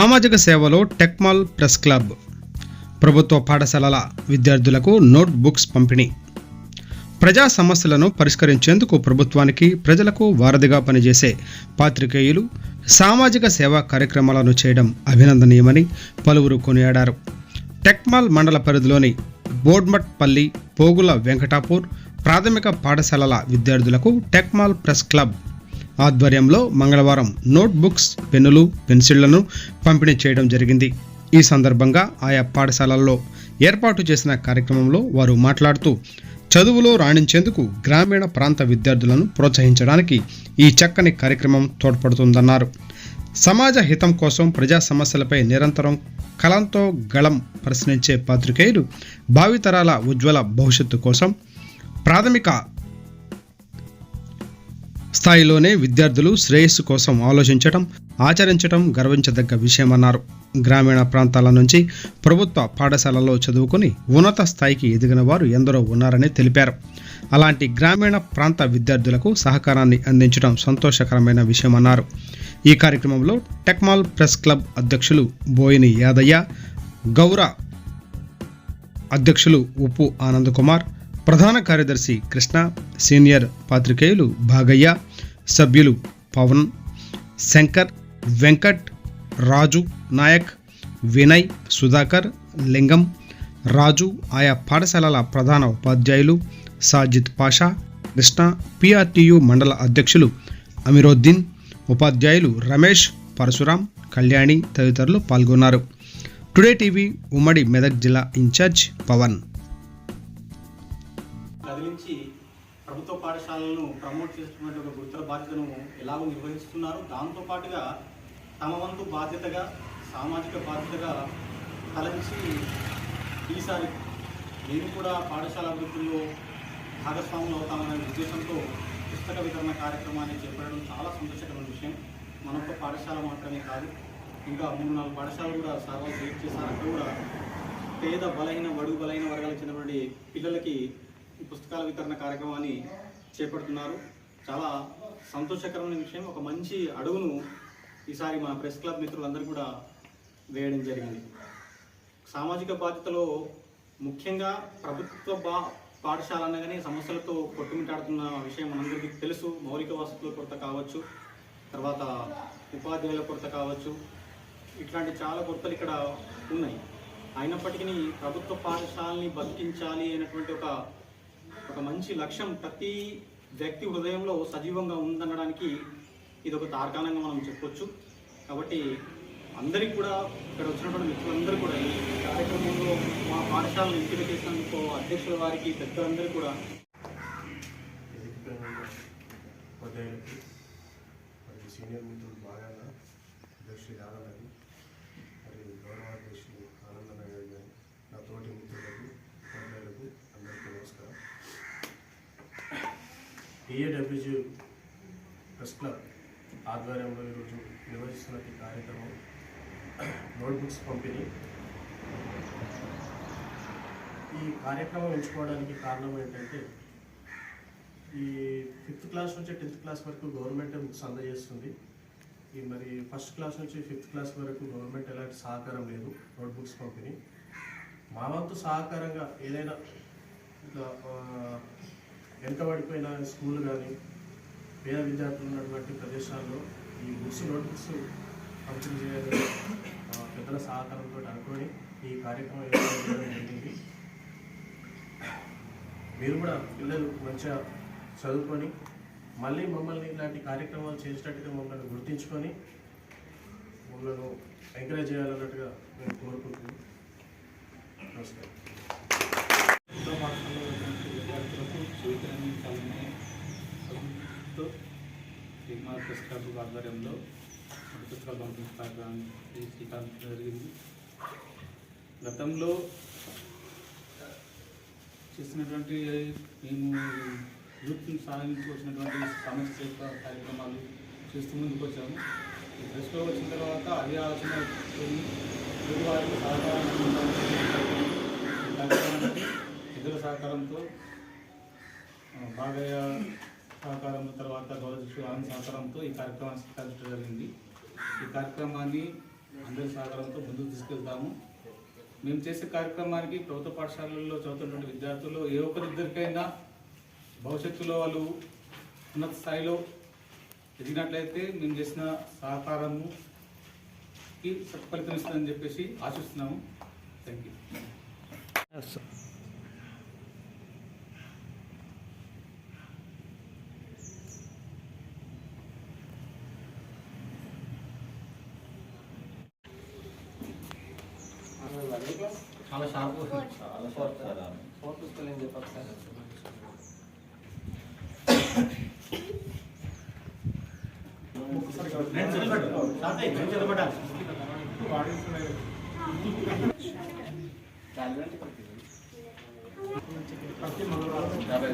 సామాజిక సేవలో Tekmal press club ప్రభుత్వ పాఠశాలల విద్యార్థులకు నోట్ బుక్స్ పంపిణీ. ప్రజా సమస్యలను పరిష్కరించేందుకు ప్రభుత్వానికి ప్రజలకు వారధిగా పనిచేసే పాత్రికేయులు సామాజిక సేవా కార్యక్రమాలను చేయడం అభినందనీయమని పలువురు కొనియాడారు. టెక్మాల్ మండల పరిధిలోని బోడ్మట్పల్లి పోగుల వెంకటాపూర్ ప్రాథమిక పాఠశాలల విద్యార్థులకు టెక్మాల్ ప్రెస్ క్లబ్ ఆధ్వర్యంలో మంగళవారం నోట్ బుక్స్ పెన్నులు పెన్సిళ్ళను పంపిణీ చేయడం జరిగింది. ఈ సందర్భంగా ఆయా పాఠశాలల్లో ఏర్పాటు చేసిన కార్యక్రమంలో వారు మాట్లాడుతూ చదువులో రాణించేందుకు గ్రామీణ ప్రాంత విద్యార్థులను ప్రోత్సహించడానికి ఈ చక్కని కార్యక్రమం తోడ్పడుతుందన్నారు. సమాజ హితం కోసం ప్రజా సమస్యలపై నిరంతరం కలంతో గళం ప్రశ్నించే పాత్రికేయులు భావితరాల ఉజ్వల భవిష్యత్తు కోసం ప్రాథమిక స్థాయిలోనే విద్యార్థులు శ్రేయస్సు కోసం ఆలోచించటం ఆచరించటం గర్వించదగ్గ విషయమన్నారు. గ్రామీణ ప్రాంతాల నుంచి ప్రభుత్వ పాఠశాలలో చదువుకుని ఉన్నత స్థాయికి ఎదిగిన వారు ఎందరో ఉన్నారని తెలిపారు. అలాంటి గ్రామీణ ప్రాంత విద్యార్థులకు సహకారాన్ని అందించడం సంతోషకరమైన విషయమన్నారు. ఈ కార్యక్రమంలో టెక్మాల్ ప్రెస్ క్లబ్ అధ్యక్షులు బోయిని యాదయ్య గౌర అధ్యక్షులు ఉప్పు ఆనంద్ కుమార్ ప్రధాన కార్యదర్శి కృష్ణ సీనియర్ పాత్రికేయులు భాగయ్య సభ్యులు పవన్ శంకర్ వెంకట్ రాజు నాయక్ వినయ్ సుధాకర్ లింగం రాజు ఆయా పాఠశాలల ప్రధాన ఉపాధ్యాయులు సాజిద్ పాషా కృష్ణ పిఆర్టీయు మండల అధ్యక్షులు అమిరుద్దీన్ ఉపాధ్యాయులు రమేష్ పరశురాం కళ్యాణి తదితరులు పాల్గొన్నారు. టుడే టీవీ ఉమ్మడి మెదక్ జిల్లా ఇన్ఛార్జ్ పవన్. కదిలించి ప్రభుత్వ పాఠశాలలను ప్రమోట్ చేస్తున్నటువంటి ఒక గురుతర బాధ్యతను ఎలాగో నిర్వహిస్తున్నారు? దాంతో పాటుగా తమ వంతు బాధ్యతగా సామాజిక బాధ్యతగా తలంచి ఈసారి నేను కూడా పాఠశాల అభివృద్ధిలో భాగస్వాములు అవుతామనే ఉద్దేశంతో పుస్తక వితరణ కార్యక్రమాన్ని చేపట్టడం చాలా సంతోషకరమైన విషయం. మన ఒక్క పాఠశాల మాత్రమే కాదు ఇంకా మూడు నాలుగు పాఠశాలలు కూడా సార్వాలు సెలెక్ట్ చేశారు కూడా పేద బలహీన బడుగు బలహీన వర్గాలకు చెందినటువంటి పిల్లలకి ఈ పుస్తకాల వితరణ కార్యక్రమాన్ని చేపడుతున్నారు. చాలా సంతోషకరమైన విషయం. ఒక మంచి అడుగును ఈసారి మా ప్రెస్ క్లబ్ మిత్రులందరూ కూడా వేయడం జరిగింది. సామాజిక బాధ్యతలో ముఖ్యంగా ప్రభుత్వ బా పాఠశాల అనగానే సమస్యలతో కొట్టుమిట్టాడుతున్న విషయం మనందరికీ తెలుసు. మౌలిక వసతుల కొరత కావచ్చు తర్వాత ఉపాధ్యాయుల కొరత కావచ్చు ఇట్లాంటి చాలా కొరతలు ఇక్కడ ఉన్నాయి. అయినప్పటికీ ప్రభుత్వ పాఠశాలని బతికించాలి అనేటువంటి ఒక ఒక మంచి లక్ష్యం ప్రతి వ్యక్తి హృదయంలో సజీవంగా ఉందనడానికి ఇది ఒక తార్కాణంగా మనం చెప్పొచ్చు. కాబట్టి అందరికీ కూడా ఇక్కడ వచ్చినటువంటి మిత్రులందరూ కూడా ఈ కార్యక్రమంలో మా పాఠశాలను ఎంపిక చేసినందుకు అధ్యక్షుల వారికి పెద్దలందరూ కూడా సీనియర్ మిత్రులు బాగా అధ్యక్షులు యాదవ్ గారి మరియు గౌరవాధ్యక్షులు ఆనందన్న గారి గారి నా తోటి మిత్రులకు ఉపాధ్యాయులకు అందరికీ నమస్కారం ఏఏడబ్ల్యూజీ ప్రెస్ క్లబ్ ఆధ్వర్యంలో ఈరోజు నిర్వహిస్తున్న ఈ కార్యక్రమం నోట్బుక్స్ పంపిణీ. ఈ కార్యక్రమం ఎంచుకోవడానికి కారణం ఏంటంటే ఈ ఫిఫ్త్ క్లాస్ నుంచి టెన్త్ క్లాస్ వరకు గవర్నమెంట్ బుక్స్ అందజేస్తుంది. ఈ మరి ఫస్ట్ క్లాస్ నుంచి ఫిఫ్త్ క్లాస్ వరకు గవర్నమెంట్ ఎలాంటి సహకారం లేదు నోట్బుక్స్ పంపిణీ. మా వంతు సహకారంగా ఏదైనా ఇట్లా వెనుకబడిపోయిన స్కూల్ కానీ పేద విద్యార్థులు ఉన్నటువంటి ప్రదేశాల్లో ఈ బుక్స్ నోట్ బుక్స్ పంపిణీ చేయాలని పెద్దల సహకారంతో అనుకొని ఈ కార్యక్రమం ఏర్పాటు జరిగింది. మీరు కూడా పిల్లలు మంచిగా చదువుకొని మళ్ళీ మమ్మల్ని ఇలాంటి కార్యక్రమాలు చేసేటట్టుగా మమ్మల్ని గుర్తించుకొని మమ్మల్ని ఎంకరేజ్ చేయాలన్నట్టుగా నేను కోరుకుంటున్నాను నమస్కారం ప్రభుత్వ పాఠశాలలో ఉన్నటువంటి విద్యార్థులకు స్వీకరణ అందించాలనే సదుతో సినిమా ప్రెస్ క్లబ్ ఆధ్వర్యంలో పుస్తకాలు పంపిణీ కార్యక్రమాన్ని జరిగింది. గతంలో చేసినటువంటి మేము యూత్ని సాధించుకొచ్చినటువంటి సమస్య యొక్క కార్యక్రమాలు చేస్తూ ముందుకు వచ్చాము. ఈ ప్రెస్లో వచ్చిన తర్వాత అదే ఆలోచన పెరిగి తెలుగు వారికి ఇతర సహకారంతో బాగా సహకారం తర్వాత గౌరవ సహకారంతో ఈ కార్యక్రమాన్ని స్వీకరించడం జరిగింది. ఈ కార్యక్రమాన్ని అందరి సహకారంతో ముందుకు తీసుకెళ్తాము. మేము చేసే కార్యక్రమానికి ప్రభుత్వ పాఠశాలల్లో చదువుతున్నటువంటి విద్యార్థులు ఏ ఒక్కరిద్దరికైనా భవిష్యత్తులో వాళ్ళు ఉన్నత స్థాయిలో ఎదిగినట్లయితే మేము చేసిన సహకారము సత్ఫలితం ఇస్తుందని చెప్పేసి ఆశిస్తున్నాము. థ్యాంక్ యూ చాలా షార్ప్ నేను చదివాడు షార్ట్ అయ్యి నేను చదవడాలి యాభై